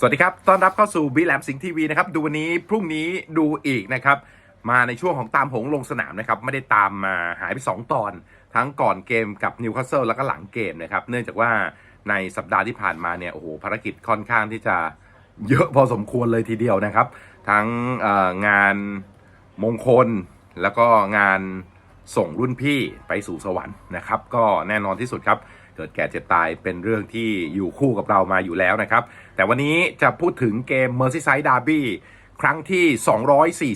สวัสดีครับ ต้อนรับเข้าสู่บีแหลมสิงห์ทีวีนะครับ ดูวันนี้พรุ่งนี้ดูอีกนะครับ มาในช่วงของตามหงลงสนามนะครับ ไม่ได้ตามมาหายไป 2 ตอน ทั้งก่อนเกมกับนิวคาสเซิลแล้วก็หลังเกมนะครับ เนื่องจากว่าในสัปดาห์ที่ผ่านมาเนี่ย โอ้โห ภารกิจค่อนข้างที่จะเยอะพอสมควรเลยทีเดียวนะครับ ทั้งงานมงคลแล้วก็งานส่งรุ่นพี่ไปสู่สวรรค์นะครับ ก็แน่นอนที่สุดครับ เกิดแก่เจ็บตายเป็นเรื่องที่อยู่คู่กับเรามาอยู่แล้วนะครับ แต่วันนี้จะพูดถึงเกม Merseyside Derby ครั้งที่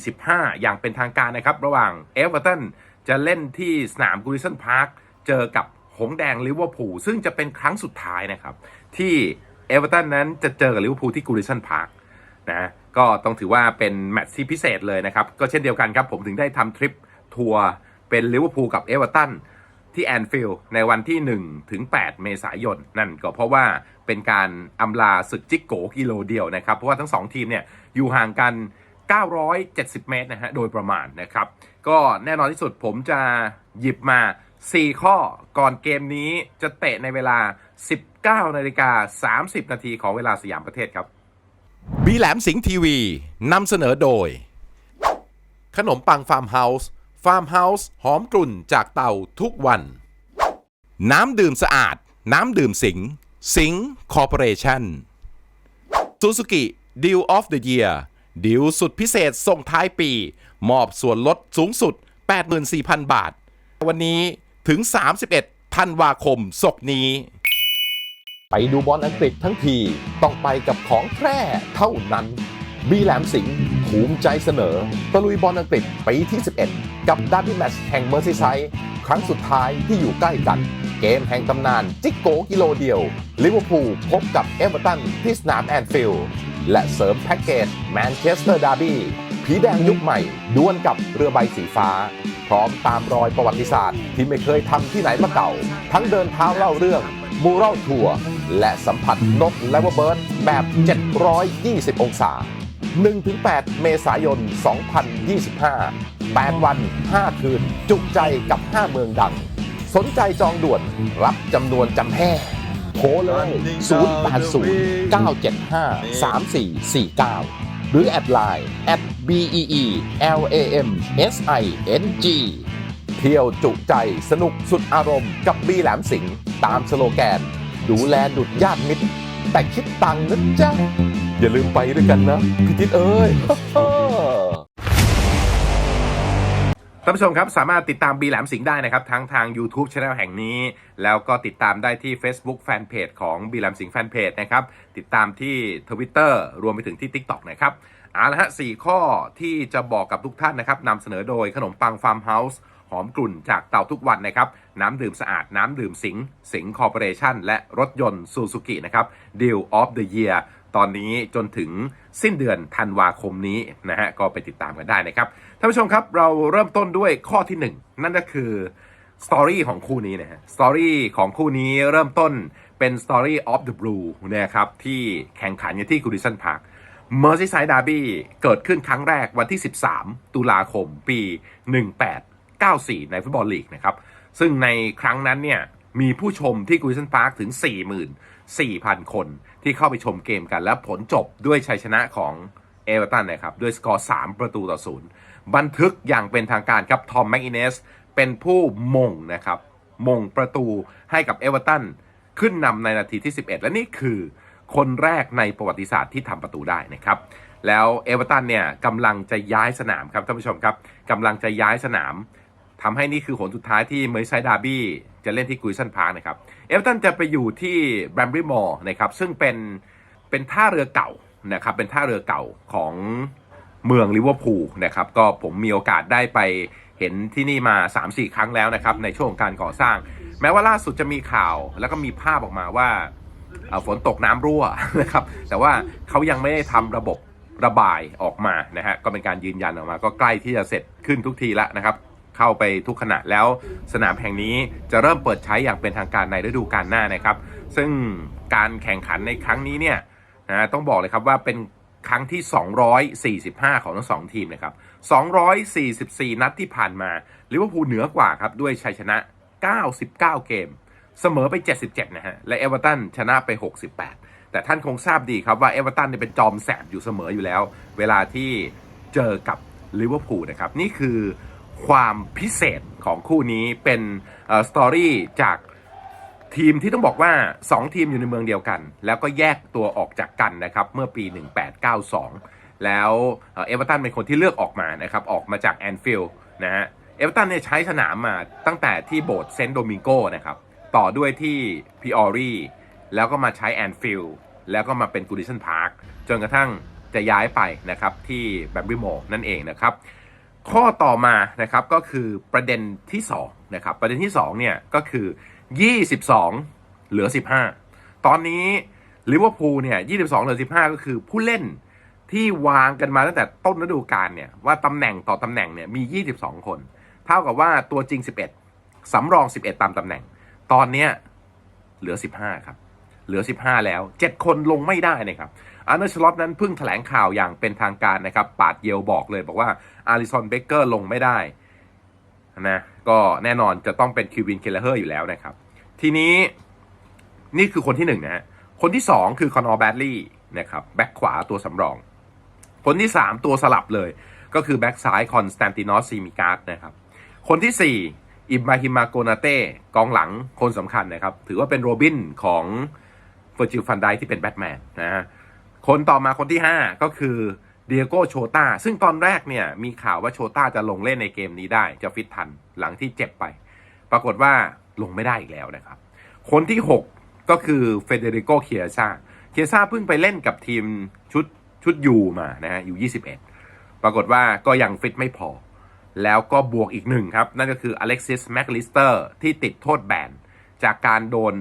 245 อย่างเป็นทางการนะครับ ระหว่างเอเวอร์ตันจะเล่นที่สนามกูริสันพาร์คเจอกับหงแดงลิเวอร์พูลซึ่งจะเป็นครั้งสุดท้ายนะครับ ที่เอเวอร์ตันนั้นจะเจอกับลิเวอร์พูลที่กูริสันพาร์คนะก็ต้องถือว่าเป็นแมตช์ที่พิเศษเลยนะครับ ก็เช่นเดียวกันครับ ผมถึงได้ทำทริปทัวร์เป็นลิเวอร์พูลกับเอเวอร์ตัน ที่แอนฟิลด์ในวันที่ 1 ถึง 8 เมษายน นั่นก็เพราะว่าเป็นการอำลาศึกจิกโกกิโลเดียวนะครับ เพราะว่าทั้ง 2 ทีมเนี่ยอยู่ห่างกัน 970 เมตรนะฮะ โดยประมาณนะครับ ก็แน่นอนที่สุดผมจะหยิบมา 4 ข้อก่อนเกมนี้จะเตะในเวลา 19นาฬิกา30 นาทีของเวลาสยามประเทศครับ บีแหลมสิงห์ทีวีนำเสนอโดย ขนมปังฟาร์มเฮาส์ ฟาร์มเฮาส์หอมกลุ่นจากเตาทุกวัน น้ำดื่มสะอาด น้ำดื่มสิง สิงคอร์ปอเรชั่นซูซูกิดิวออฟเดอะเยียร์ดิวสุดพิเศษส่งท้ายปี มอบส่วนลดสูงสุด 84,000 บาท วันนี้ถึง 31ธันวาคมศกนี้ ไปดูบอลอังกฤษทั้งที ต้องไปกับของแท้เท่านั้น บีแหลมสิง ภูมิใจเสนอตะลุยบอลอังกฤษปีที่ 11 กับดาร์บี้แมตช์แห่งเมอร์ซีไซด์ครั้งสุดท้ายที่อยู่ใกล้กัน เกมแห่งตำนานจิกโกกิโลเดียวลิเวอร์พูลพบกับเอเวอร์ตันที่สนามแอนฟิลด์และเสริมแพ็กเกจแมนเชสเตอร์ดาร์บี้ผีแดงยุคใหม่ดวลกับเรือใบสีฟ้า พร้อมตามรอยประวัติศาสตร์ที่ไม่เคยทำที่ไหนมาเก่า ทั้งเดินเท้าเล่าเรื่องมูรัลทัวร์และสัมผัสนกและวเบิร์ดแบบ 720 องศา 1-8 เมษายน 2025 8 วัน 5 คืน จุใจกับ 5 เมืองดัง สนใจจองด่วนรับจำนวนจำแห่โทรเลย 080 975 3449 หรือแอดไลน์ at bee lam sing เที่ยวจุใจสนุกสุดอารมณ์กับบีแหลมสิงห์ตามสโลแกน ดูแลดุดญาติมิตร แต่คิดตังค์นะจ๊ะ อย่าลืมไปด้วยกันนะพี่ทิศเอ้ยท่านผู้ชมครับ สามารถติดตามบีแหลมสิงห์ได้นะครับ ทั้งทาง YouTube c h anel แห่งนี้ แล้วก็ติดตามได้ที่ Facebook Fanpage ของบีแหลมสิงห์แฟนเพจนะครับ ติดตามที่ Twitter รวมไปถึงที่ TikTok นะครับเอาละฮะสข้อที่จะบอกกับทุกท่านนะครับนำเสนอโดยขนมปังฟาร์มเฮาส์หอมกลุ่นจากเตาทุกวันนะครับ น้ำดื่มสะอาดน้ำดื่มสิงห์สิงห์คอร์ปอเรชั่น และรถยนต์ซูซูกินะครับ Deal of the Year ตอนนี้จนถึงสิ้นเดือนธันวาคมนี้นะฮะก็ไปติดตามกันได้นะครับท่านผู้ชมครับเราเริ่มต้นด้วยข้อที่ 1 นั่นก็คือสตอรี่ของคู่นี้นะฮะสตอรี่ของคู่นี้เริ่มต้นเป็น Story of the Blue นะครับที่แข่งขันกันที่กูดิสันพาร์ค Merseyside Derby เกิดขึ้นครั้งแรกวันที่ 13 ตุลาคมปี 1894 ในฟุตบอลลีกนะครับ ซึ่งในครั้งนั้นเนี่ยมีผู้ชมที่กูริสันพาร์คถึง 4,000 คนที่เข้าไปชมเกมกัน และผลจบด้วยชัยชนะของเอเวอร์ตันนะครับด้วยสกอร์ 3 ประตูต่อศูนย์บันทึกอย่างเป็นทางการครับทอมแมกอินเนสเป็นผู้มงนะครับมงประตูให้กับเอเวอร์ตันขึ้นนำในนาทีที่ 11 และนี่คือคนแรกในประวัติศาสตร์ที่ทำประตูได้นะครับ แล้วเอเวอร์ตันเนี่ยกำลังจะย้ายสนามครับท่านผู้ชมครับกำลังจะย้ายสนามทำให้นี่คือหนสุดท้ายที่เมย์ไซดาบี้ จะเล่นที่กุยสันพาร์คนะครับเอเวอร์ตันจะไปอยู่ที่แบรมบรีมอร์นะครับซึ่งเป็นเป็นท่าเรือเก่านะครับเป็นท่าเรือเก่าของเมืองลิเวอร์พูลนะครับก็ผมมีโอกาสได้ไปเห็นที่นี่มา 3-4 ครั้งแล้วนะครับในช่วงของการก่อสร้าง แม้ว่าล่าสุดจะมีข่าวแล้วก็มีภาพออกมาว่าฝนตกน้ำรั่วนะครับแต่ว่าเขายังไม่ได้ทำระบบระบายออกมานะฮะก็เป็นการยืนยันออกมา ก็ใกล้ที่จะเสร็จขึ้นทุกทีแล้วนะครับ เข้าไปทุกขณะแล้วสนามแห่งนี้จะเริ่มเปิดใช้อย่างเป็นทางการในฤดูกาลหน้านะครับ ซึ่งการแข่งขันในครั้งนี้เนี่ยนะต้องบอกเลยครับว่าเป็นครั้งที่ 245 ของทั้งสองทีมนะครับ 244 นัดที่ผ่านมาลิเวอร์พูลเหนือกว่าครับ ด้วยชัยชนะ 99 เกม เสมอไป 77 นะฮะ และเอเวอร์ตันชนะไป 68 แต่ท่านคงทราบดีครับว่าเอเวอร์ตันเนี่ยเป็นจอมแสบอยู่เสมออยู่แล้ว เวลาที่เจอกับลิเวอร์พูลนะครับ นี่คือ ความพิเศษของคู่นี้เป็นสตอรี่จากทีมที่ต้องบอกว่า 2 ทีมอยู่ในเมืองเดียวกัน แล้วก็แยกตัวออกจากกันนะครับ เมื่อปี 1892 แล้วเอเอเวอร์ตันเป็นคนที่เลือกออกมานะครับ ออกมาจากแอนฟิลด์นะฮะเอเวอร์ตันเนี่ยใช้สนามมาตั้งแต่ที่โบสถ์เซนต์โดมิงโกนะครับ ต่อด้วยที่พิออรีแล้วก็มาใช้แอนฟิลด์แล้วก็มาเป็นกูดิสันพาร์คจนกระทั่งจะย้ายไปนะครับที่แบมบิโมนั่นเองนะครับ ข้อต่อมานะครับก็คือประเด็นที่2นะครับประเด็นที่2เนี่ยก็คือ 22 เหลือ 15 ตอนนี้ลิเวอร์พูลเนี่ย22 เหลือ 15 ก็คือผู้เล่นที่วางกันมาตั้งแต่ต้นฤดูกาลเนี่ยว่าตำแหน่งต่อตำแหน่งเนี่ยมี 22 คน เท่ากับว่าตัวจริง 11สำรอง 11 ตามตำแหน่ง ตอนเนี้ยเหลือ 15 ครับ เหลือ 15 แล้ว 7 คนลงไม่ได้นะครับอาร์เนสล็อตนั้นเพิ่งแถลงข่าวอย่างเป็นทางการนะครับ ปาดเยลบอกเลยบอกว่าอาริซอนเบเกอร์ลงไม่ได้นะก็แน่นอนจะต้องเป็นคิวินเคลเลอร์อยู่แล้วนะครับ ทีนี้นี่คือคนที่หนึ่งนะฮะคนที่สองคือคอนอร์แบดลี่นะครับแบ็คขวาตัวสำรอง คนที่สามตัวสลับเลย ก็คือแบ็คซ้ายคอนสแตนตินอสซีมิการ์ดนะครับคนที่สี่อิบราฮิมาโกนาเต้กองหลังคนสำคัญนะครับ ถือว่าเป็นโรบินของ อร์จิลฟันไดที่เป็นแบทแมนนะฮะคนต่อมาคนที่ 5 ก็คือเดียโกโชตาซึ่งตอนแรกเนี่ยมีข่าวว่าโชตาจะลงเล่นในเกมนี้ได้ จะฟิตทันหลังที่เจ็บไป ปรากฏว่าลงไม่ได้อีกแล้วนะครับ คนที่ 6 ก็คือเฟเดริโกเคียซาเคียซาเพิ่งไปเล่นกับทีมชุดชุดยูมานะฮะอยู่21 ปรากฏว่าก็ยังฟิตไม่พอ แล้วก็บวกอีกหนึ่งครับ นั่นก็คืออเล็กซิสแมคลิสเตอร์ที่ติดโทษแบนจากการโดน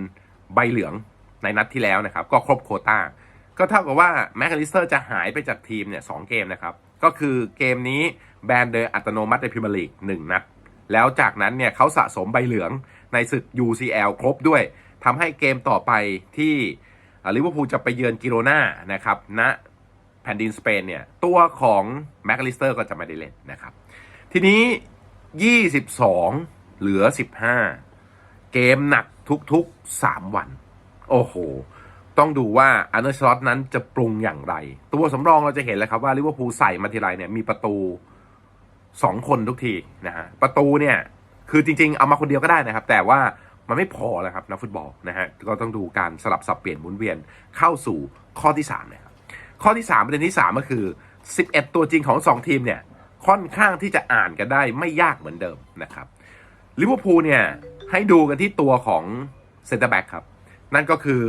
ใบเหลือง ในนัดที่แล้วนะครับ ก็ครบโคตาก็เท่ากับว่าแมคคาลิสเตอร์จะหายไปจากทีมเนี่ยสองเกมนะครับ ก็คือเกมนี้แบนโดยอัตโนมัติในพรีเมียร์ลีกหนึ่งนัด แล้วจากนั้นเนี่ยเขาสะสมใบเหลืองในศึก UCL ครบด้วยทำให้เกมต่อไปที่ลิเวอร์พูลจะไปเยือนกิโรนานะครับณแผ่นดินสเปนเนี่ย ตัวของแมคคาลิสเตอร์ก็จะไม่ได้เล่นนะครับ ทีนี้ 22 เหลือ 15 เกมหนักทุกๆ 3 วัน โอ้โห ต้องดูว่าอันเดอร์ชลอตนั้นจะปรุงอย่างไร ตัวสำรองเราจะเห็นแล้วครับว่าลิเวอร์พูลใส่มาทีไรเนี่ยมีประตูสองคนทุกทีนะฮะประตูเนี่ย คือจริง ๆ เอามาคนเดียวก็ได้นะครับ แต่ว่ามันไม่พอแล้วครับนักฟุตบอลนะฮะก็ต้องดูการสลับสับเปลี่ยนหมุนเวียนเข้าสู่ข้อที่3นะครับข้อที่ 3 ประเด็นที่ 3 ก็คือ 11 ตัวจริงของ 2 ทีมเนี่ย ค่อนข้างที่จะอ่านกันได้ไม่ยากเหมือนเดิมนะครับลิเวอร์พูลเนี่ย ให้ดูกันที่ตัวของเซนเตอร์แบ็กครับ นั่นก็คือ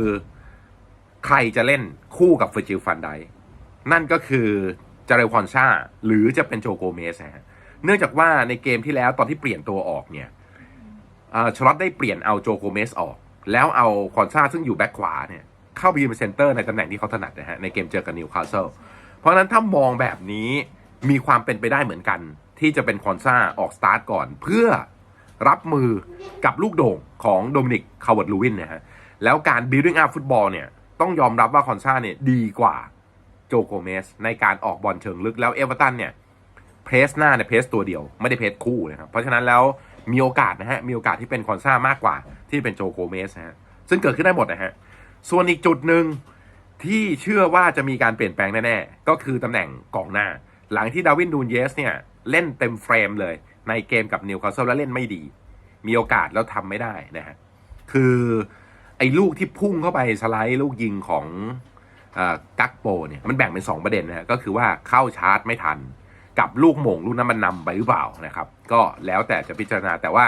ใครจะเล่นคู่กับเฟอร์จิลฟันไดนั่นก็คือจาเรลคอนชาหรือจะเป็นโจโกเมสนะฮะเนื่องจากว่าในเกมที่แล้วตอนที่เปลี่ยนตัวออกเนี่ยชลอตได้เปลี่ยนเอาโจโกเมสออก แล้วเอาคอนชาซึ่งอยู่แบ็คขวาเนี่ยเข้าไปยืนเป็นเซนเตอร์ในตำแหน่งที่เขาถนัดนะฮะในเกมเจอกับนิวคาสเซิลเพราะฉะนั้นถ้ามองแบบนี้มีความเป็นไปได้เหมือนกัน ที่จะเป็นคอนซาออกสตาร์ทก่อน เพื่อรับมือกับลูกโด่งของโดมินิกคาวเวิร์ดลูวินนะฮะ แล้วการ building up ฟุตบอลเนี่ย ต้องยอมรับว่าคอนซาเนี่ยดีกว่าโจโกเมสในการออกบอลเชิงลึกแล้วเอเวอร์ตันเนี่ยเพรสหน้าเนี่ยเพรสตัวเดียวไม่ได้เพรสคู่นะครับเพราะฉะนั้นแล้วมีโอกาสนะฮะมีโอกาสที่เป็นคอนซ่ามากกว่าที่เป็นโจโกเมสนะฮะซึ่งเกิดขึ้นได้หมดนะฮะส่วนอีกจุดหนึ่งที่เชื่อว่าจะมีการเปลี่ยนแปลงแน่ๆ ก็คือตำแหน่งกองหน้า หลังที่ดาวินดูนเยสเนี่ยเล่นเต็มเฟรมเลยในเกมกับนิวคาสเซิลแล้วเล่นไม่ดี มีโอกาสแล้วทำไม่ได้นะฮะคือ ไอ้ลูกที่พุ่งเข้าไปสไลด์ลูกยิงของกักโปเนี่ยมันแบ่งเป็น 2 ประเด็นนะก็คือว่าเข้าชาร์จไม่ทัน กับลูกโมงลูกนั้นมันนำไปหรือเปล่านะครับ ก็แล้วแต่จะพิจารณาแต่ว่า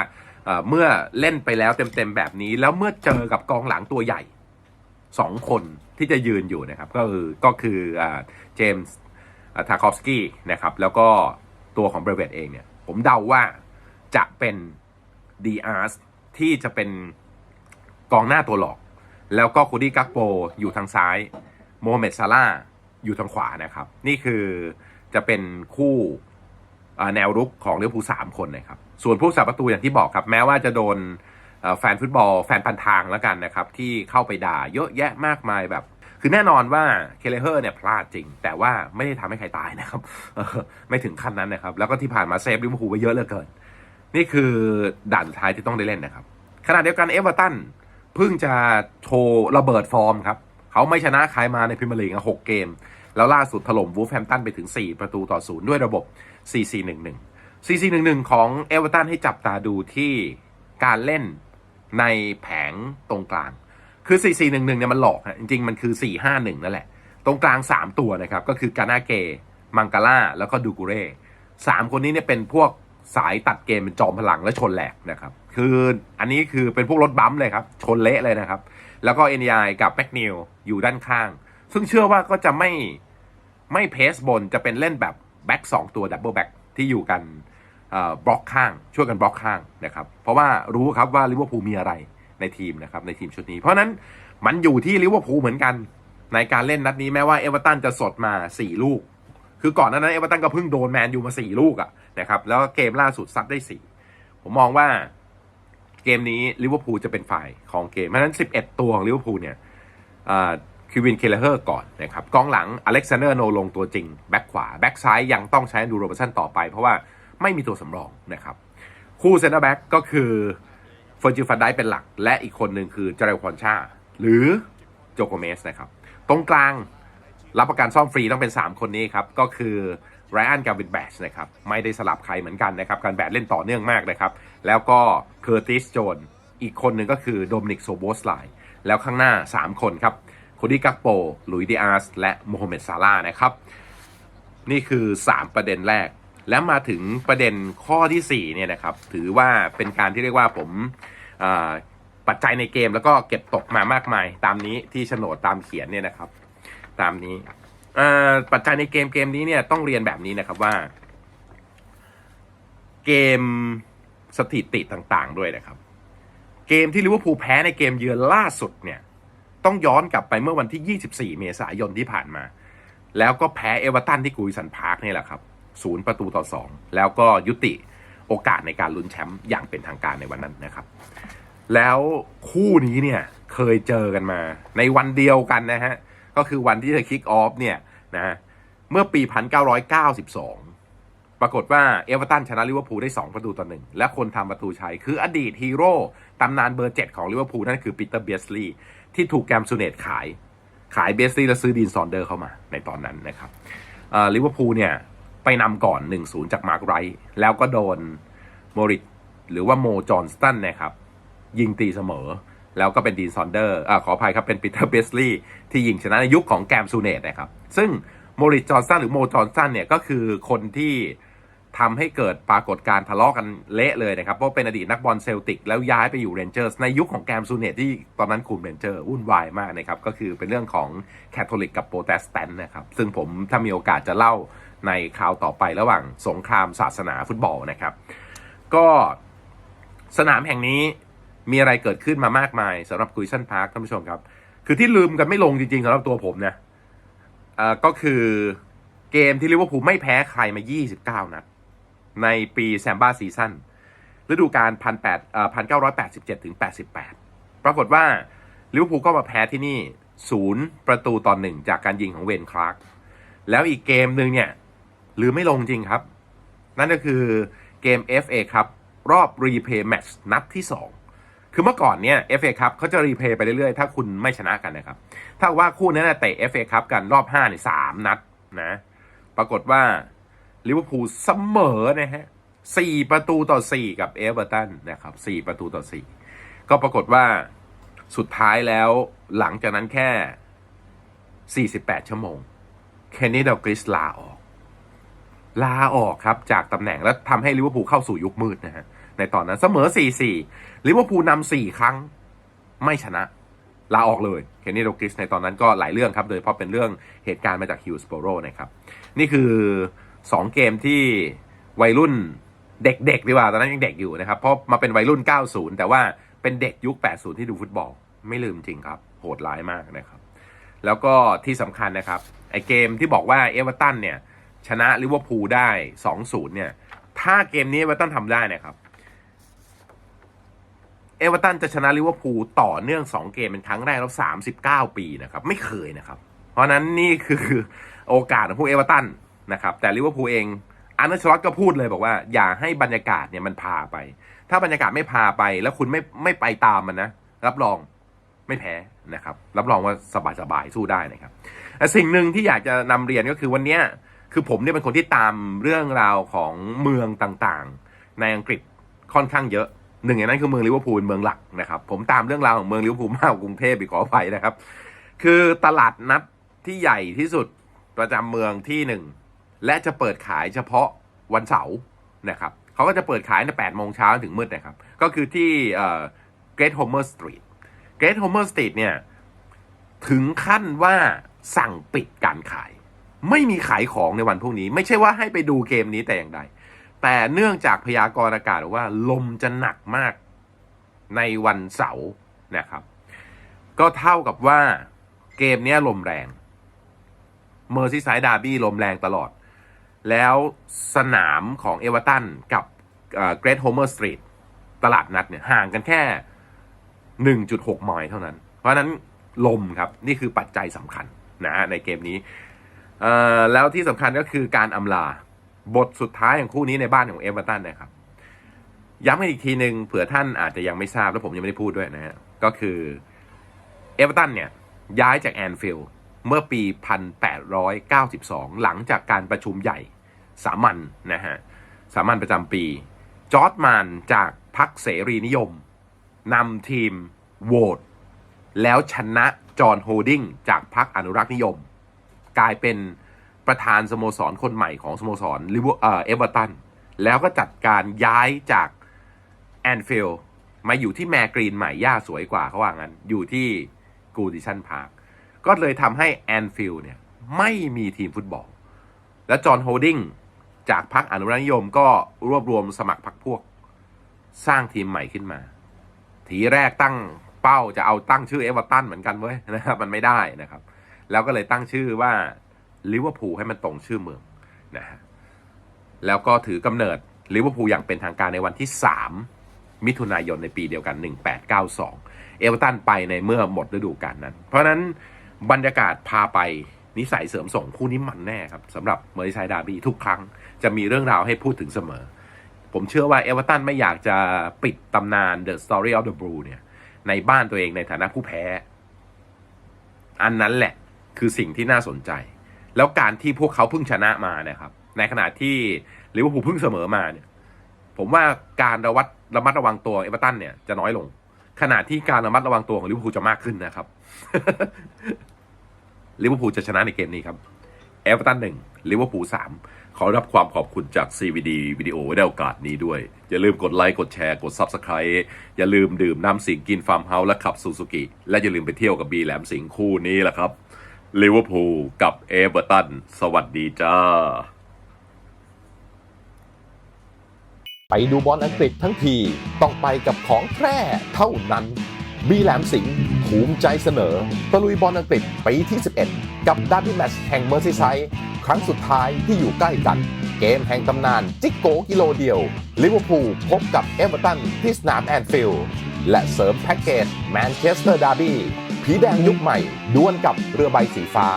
เมื่อเล่นไปแล้วเต็มๆแบบนี้ แล้วเมื่อเจอกับกองหลังตัวใหญ่ 2 คนที่จะยืนอยู่นะครับ ก็คือก็คือเจมส์ทาคอฟสกี้นะครับ แล้วก็ตัวของเบรเวตเองเนี่ย ผมเดาว่าจะเป็นดีอาร์สที่จะเป็น กองหน้าตัวหลอก แล้วก็คูดี้กักโปอยู่ทางซ้ายโมฮัมเหม็ดซาร่าอยู่ทางขวานะครับ นี่คือจะเป็นคู่แนวรุกของเลี้ยวภูสามคนนะครับ ส่วนผู้สาประตูอย่างที่บอกครับ แม้ว่าจะโดนแฟนฟุตบอล แฟนพันทางแล้วกันนะครับ ที่เข้าไปด่าเยอะแยะมากมายแบบ คือแน่นอนว่าเคเลเฮอร์เนี่ยพลาดจริง แต่ว่าไม่ได้ทำให้ใครตายนะครับไม่ถึงขั้นนั้นนะครับ แล้วก็ที่ผ่านมาเซฟลิเวอร์พูลไปเยอะเหลือเกิน นี่คือด่านสุดท้ายที่ต้องได้เล่นนะครับขณะเดียวกันเอเวอร์ตัน เพิ่งจะโชว์ระเบิดฟอร์มครับ เขาไม่ชนะใครมาในพรีเมียร์ลีกหกเกม แล้วล่าสุดถล่มวูฟแฮมตันไปถึง 4 ประตูต่อศูนย์ด้วยระบบ 4-4-1-1 4-4-1-1 ของเอเวอร์ตันให้จับตาดูที่การเล่นในแผงตรงกลาง คือ 4-4-1-1 เนี่ยมันหลอกฮะจริงๆ มันคือ 4-5-1 นั่นแหละ ตรงกลาง 3 ตัวนะครับ ก็คือกานาเก มังกาล่า แล้วก็ดูกูเร่สามคนนี้เนี่ยเป็นพวกสายตัดเกมเป็นจอมพลังและชนแหลกนะครับ คืออันนี้คือเป็นพวกรถบัมป์เลยครับ ชนเละเลยนะครับ แล้วก็ NDI กับแม็กนิวอยู่ด้านข้าง ซึ่งเชื่อว่าก็จะไม่ไม่เพสบนจะเป็นเล่นแบบแบ็กสองตัวดับเบิลแบ็กที่อยู่กันบล็อกข้างช่วยกันบล็อกข้างนะครับ เพราะว่ารู้ครับว่าลิเวอร์พูลมีอะไรในทีมนะครับในทีมชุดนี้ เพราะนั้นมันอยู่ที่ลิเวอร์พูลเหมือนกัน ในการเล่นนัดนี้แม้ว่าเอเวอร์ตันจะสดมา 4 ลูก คือก่อนหน้านั้นเอเวอร์ตันก็เพิ่งโดนแมนยูมา 4 ลูกอะนะครับแล้วเกมล่าสุดซัดได้ 4 ผมมองว่า เกมนี้ลิเวอร์พูลจะเป็นฝ่ายของเกม เพราะฉะนั้น 11 ตัวของลิเวอร์พูลเนี่ยคิวินเคลเฮอร์ก่อนนะครับกองหลังอเล็กซานเดอร์โนลงตัวจริง แบ็คขวา แบ็คซ้ายยังต้องใช้ดูโรเบร์สันต่อไป เพราะว่าไม่มีตัวสำรองนะครับคู่เซนเตอร์แบ็กก็คือเฟอร์จิฟันไดเป็นหลัก และอีกคนหนึ่งคือเจเรลคอนชา หรือโจโกเมสนะครับ ตรงกลางรับประกันซ่อมฟรีต้องเป็น 3 คนนี้ครับ ก็คือไรอันกาวินแบชนะครับ ไม่ได้สลับใครเหมือนกันนะครับ การแบดเล่นต่อเนื่องมากนะครับ แล้วก็ เคอร์ติสโจนอีกคนหนึ่งก็คือโดมินิกโซโบสไลแล้วข้างหน้า 3 คนครับโคดี้กักโปลุยดิอาสและโมฮัมเหม็ดซาลานะครับ นี่คือ 3 ประเด็นแรก แล้วมาถึงประเด็นข้อที่4เนี่ยนะครับถือว่าเป็นการที่เรียกว่าผมปัจจัยในเกมแล้วก็เก็บตกมามากมาย ตามนี้ที่โฉนดตามเขียนเนี่ยนะครับ ตามนี้ปัจจัยในเกมเกมนี้เนี่ยต้องเรียนแบบนี้นะครับว่า เกม สถิติต่างๆ ด้วยนะครับ เกมที่ลิเวอร์พูลแพ้ในเกมเยือนล่าสุดเนี่ย ต้องย้อนกลับไปเมื่อวันที่ 24 เมษายนที่ผ่านมา แล้วก็แพ้เอเวอร์ตันที่กุยสันพาร์คนี่แหละครับศูนย์ประตูต่อ 2 แล้วก็ยุติโอกาสในการลุ้นแชมป์อย่างเป็นทางการในวันนั้นนะครับ แล้วคู่นี้เนี่ยเคยเจอกันมา ในวันเดียวกันนะฮะ ก็คือวันที่จะคิกออฟเนี่ยนะฮะเมื่อปี 1992 ปรากฏว่าเอเวอร์ตันชนะลิเวอร์พูลได้ 2 ประตูต่อหนึ่งและคนทำประตูชัยคืออดีตฮีโร่ตำนานเบอร์ 7 ของลิเวอร์พูลนั่นคือปีเตอร์เบียสลีย์ที่ถูกแกมซูเนตขาย ขายเบสลีย์แล้วซื้อดีนซอนเดอร์เข้ามาในตอนนั้นนะครับลิเวอร์พูลเนี่ยไปนำก่อน 1-0 จากมาร์กไรท์แล้วก็โดนโมริตหรือว่าโมจอห์นสตันนะครับยิงตีเสมอ แล้วก็เป็นดีนซอนเดอร์อขออภัยครับเป็นปีเตอร์เบสลีย์ที่ยิงชนะในยุคของแกมซูเนตนะครับซึ่งโมริตจอห์นสตันหรือโมจอห์นสตันเนี่ยก็คือคนที่ ทำให้เกิดปรากฏการ์ทะเลาะกันเละเลยนะครับ เพราะเป็นอดีตนักบอลเซลติก แล้วย้ายไปอยู่เรนเจอร์สในยุคของแกมซูเนตที่ตอนนั้นคุมเรนเจอร์วุ่นวายมากนะครับ ก็คือเป็นเรื่องของแคทอลิกกับโปรเตสแตนต์นะครับ ซึ่งผมถ้ามีโอกาสจะเล่าในคราวต่อไประหว่างสงครามศาสนาฟุตบอลนะครับ ก็สนามแห่งนี้มีอะไรเกิดขึ้นมามากมายสำหรับกุยซันพาร์คท่านผู้ชมครับ คือที่ลืมกันไม่ลงจริงๆสำหรับตัวผมเนี่ยเออก็คือเกมที่ลิเวอร์พูลไม่แพ้ใครมา 29 นัด ในปีแซมบ้าซีซั่นฤดูกาล1 8 1 9 8 7ถึง88ปรากฏว่าลิเวอร์พูลก็มาแพ้ที่นี่ศูนย์ประตูต่อหนึ่งจากการยิงของเวนคลาร์กแล้วอีกเกมหนึ่งเนี่ยลืมไม่ลงจริงครับ นั่นก็คือเกม FA ครับรอบรีเพย์แมตช์นัดที่ 2 คือเมื่อก่อนเนี่ย FA ครับเขาจะรีเพย์ไปเรื่อยๆ ถ้าคุณไม่ชนะกันนะครับ ถ้าว่าคู่นั้นนะเตะ FA ครับกันรอบ5เนี่ยสามนัดนะ ปรากฏว่า ลิเวอร์พูลเสมอนะฮะสี่ประตูต่อ4กับเอเวอร์ตันนะครับสี่ประตูต่อ4ก็ปรากฏว่าสุดท้ายแล้วหลังจากนั้นแค่ 48 ชั่วโมง เคนนี่ดอกริสลาออก ลาออกครับจากตำแหน่งแล้วทำให้ลิเวอร์พูลเข้าสู่ยุคมืดนะฮะ ในตอนนั้นเสมอ 4-4 ลิเวอร์พูลนำ4 ครั้งไม่ชนะ ลาออกเลย เคนนี่โดกิสในตอนนั้นก็หลายเรื่องครับ โดยเฉพาะเป็นเรื่องเหตุการณ์มาจากฮิลส์โบโรนะครับ นี่คือ 2เกมที่วัยรุ่นเด็กๆดีกว่าตอนนั้นยังเด็กอยู่นะครับ เพราะมาเป็นวัยรุ่น 90 แต่ว่าเป็นเด็กยุค 80 ที่ดูฟุตบอล ไม่ลืมจริงครับ โหดร้ายมากนะครับ แล้วก็ที่สำคัญนะครับ ไอเกมที่บอกว่าเอเวอร์ตันเนี่ย ชนะลิเวอร์พูลได้ 2-0 เนี่ย ถ้าเกมนี้เอเวอร์ตันทำได้นะครับเอเวอร์ตันจะชนะลิเวอร์พูลต่อเนื่อง 2 เกมเป็นครั้งแรกแล้ว 39 ปีนะครับ ไม่เคยนะครับ เพราะนั้นนี่คือโอกาสของพวกเอเวอร์ตัน นะครับแต่ลิเวอร์พูลเองอันนัชลอตก็พูดเลยบอกว่าอย่าให้บรรยากาศเนี่ยมันพาไป ถ้าบรรยากาศไม่พาไป แล้วคุณไม่ไม่ไปตามมันนะ รับรองไม่แพ้นะครับ รับรองว่าสบายๆสู้ได้นะครับแต่สิ่งหนึ่งที่อยากจะนำเรียนก็คือวันนี้คือผมเนี่ยเป็นคนที่ตามเรื่องราวของเมืองต่างๆ ในอังกฤษค่อนข้างเยอะหนึ่งในนั้นคือเมืองลิเวอร์พูลเมืองหลักนะครับ ผมตามเรื่องราวของเมืองลิเวอร์พูลมากกว่ากรุงเทพอีกขออภัยนะครับ คือตลาดนัดที่ใหญ่ที่สุดประจำเมืองที่หนึ่ง และจะเปิดขายเฉพาะวันเสาร์นะครับเขาก็จะเปิดขายใน8โมงเช้าถึงมืดนะครับ ก็คือที่เอ่อ Great Homer Street Great Homer Street เนี่ย ถึงขั้นว่าสั่งปิดการขาย ไม่มีขายของในวันพวกนี้ ไม่ใช่ว่าให้ไปดูเกมนี้แต่อย่างใด แต่เนื่องจากพยากรณ์อากาศว่าลมจะหนักมากในวันเสาร์นะครับ ก็เท่ากับว่าเกมนี้ลมแรงเมอร์ซีไซด์ดาร์บี้ลมแรงตลอด แล้วสนามของเอเวอร์ตันกับเกรทโฮเมอร์สตรีทตลาดนัดเนี่ยห่างกันแค่ 1.6ไมล์เท่านั้น เพราะนั้นลมครับ นี่คือปัจจัยสำคัญนะในเกมนี้ แล้วที่สำคัญก็คือการอำลาบทสุดท้ายของคู่นี้ในบ้านของเอเวอร์ตันนะครับ ย้ำกันอีกทีหนึ่งเผื่อท่านอาจจะยังไม่ทราบ แล้วผมยังไม่ได้พูดด้วยนะฮะก็คือเอเวอร์ตันเนี่ยย้ายจากแอนฟิลด์ เมื่อปี 1892 หลังจากการประชุมใหญ่สามัญนะฮะสามัญประจำปี จอร์ดมานจากพรรคเสรีนิยมนำทีมโหวตแล้วชนะจอห์นโฮดิงจากพรรคอนุรักษ์นิยม กลายเป็นประธานสโมสรคนใหม่ของสโมสรลิเวอร์เอเอเวอร์ตันแล้วก็จัดการย้ายจากแอนฟิลด์มาอยู่ที่แมกรีนใหม่ย่าสวยกว่าเขาว่างั้น อยู่ที่กูดิชันพาร์ค ก็เลยทำให้แอนฟิลด์เนี่ยไม่มีทีมฟุตบอล และจอห์นโฮดิงจากพรรคอนุรักษ์นิยมก็รวบรวมสมัครพรรคพวก สร้างทีมใหม่ขึ้นมา ทีแรกตั้งเป้าจะเอาตั้งชื่อเอเวอร์ตันเหมือนกันเว้ยนะครับมันไม่ได้นะครับ แล้วก็เลยตั้งชื่อว่าลิเวอร์พูลให้มันตรงชื่อเมืองนะฮะแล้วก็ถือกำเนิดลิเวอร์พูลอย่างเป็นทางการในวันที่ 3 มิถุนายนในปีเดียวกัน 1892 เอเวอร์ตันไปในเมื่อหมดฤดูกาลนั้น เพราะฉะนั้น บรรยากาศพาไปนิสัยเสริมส่งคู่นี้มันแน่ครับสำหรับเมอร์ไซด์ดาร์บี้ทุกครั้ง จะมีเรื่องราวให้พูดถึงเสมอ ผมเชื่อว่าเอเวอร์ตันไม่อยากจะปิดตำนาน The Story of the Blue เนี่ย ในบ้านตัวเองในฐานะผู้แพ้ อันนั้นแหละคือสิ่งที่น่าสนใจ แล้วการที่พวกเขาเพิ่งชนะมานะครับ ในขณะที่ลิเวอร์พูลเพิ่งเสมอมาเนี่ย ผมว่าการระวัดระมัดระวังตัวเอเวอร์ตันเนี่ยจะน้อยลง ขณะที่การระมัดระวังตัวของลิเวอร์พูลจะมากขึ้นนะครับลิเวอร์พูลจะชนะในเกมนี้ครับเอเวอร์ตันหนึ่งลิเวอร์พูลสามขอรับความขอบคุณจาก CVD วิดีโอไว้ในโอกาสนี้ด้วย อย่าลืมกดไลค์ กดแชร์ กด Subscribe อย่าลืมดื่มน้ำสิงกินฟาร์มเฮาส์และขับซูซูกิ และอย่าลืมไปเที่ยวกับบีแหลมสิงห์คู่นี้แหละครับลิเวอร์พูลกับเอเวอร์ตัน สวัสดีจ้า ไปดูบอลอังกฤษทั้งที ต้องไปกับของแท้เท่านั้น บีแหลมสิงห์ภูมิใจเสนอ ตะลุยบอลอังกฤษปีที่ 11 กับดาร์บี้แมตช์แห่งเมอร์ซีไซด์ครั้งสุดท้ายที่อยู่ใกล้กัน เกมแห่งตำนานจิกโกกิโลเดียว ลิเวอร์พูลพบกับเอเวอร์ตันที่สนามแอนฟิลด์และเสริมแพ็กเกจแมนเชสเตอร์ดาร์บี้ผีแดงยุคใหม่ดวลกับเรือใบสีฟ้า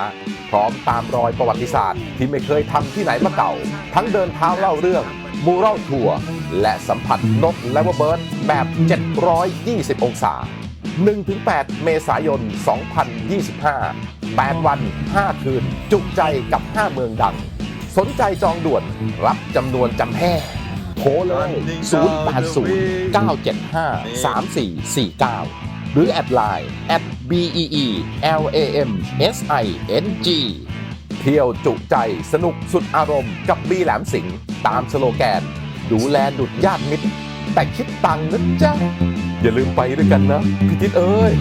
พร้อมตามรอยประวัติศาสตร์ที่ไม่เคยทำที่ไหนมาเก่า ทั้งเดินเท้าเล่าเรื่อง มูรัลทัวร์และสัมผัสนกและว่าเบิร์ดแบบ 720 องศา 1-8 เมษายน 2025 8 วัน 5 คืน จุใจกับ 5 เมืองดัง สนใจจองด่วนรับจำนวนจำแห่โทรเลย 080 975 3449 หรือแอดไลน์ at bee lam sing เที่ยวจุใจสนุกสุดอารมณ์กับบีแหลมสิงห์ ตามสโลแกน ดูแลดุดญาติมิตร แต่คิดตังค์นะจ๊ะ อย่าลืมไปด้วยกันนะ พี่ทิศเอ้ย